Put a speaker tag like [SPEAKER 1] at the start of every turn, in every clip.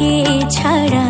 [SPEAKER 1] তোকে ছাড়া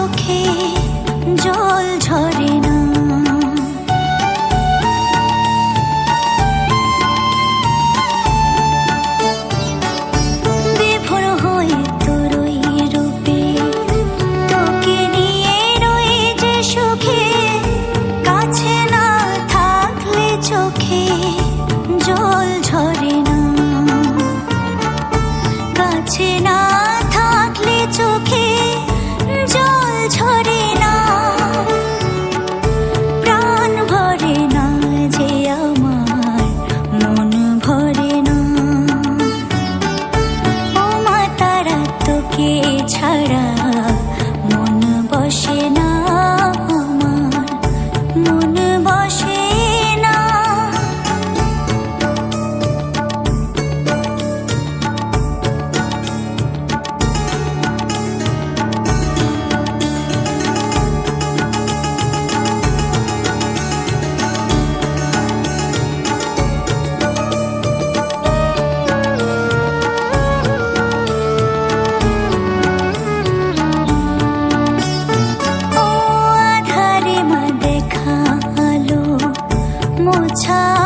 [SPEAKER 1] okay. ছাড়া মোছা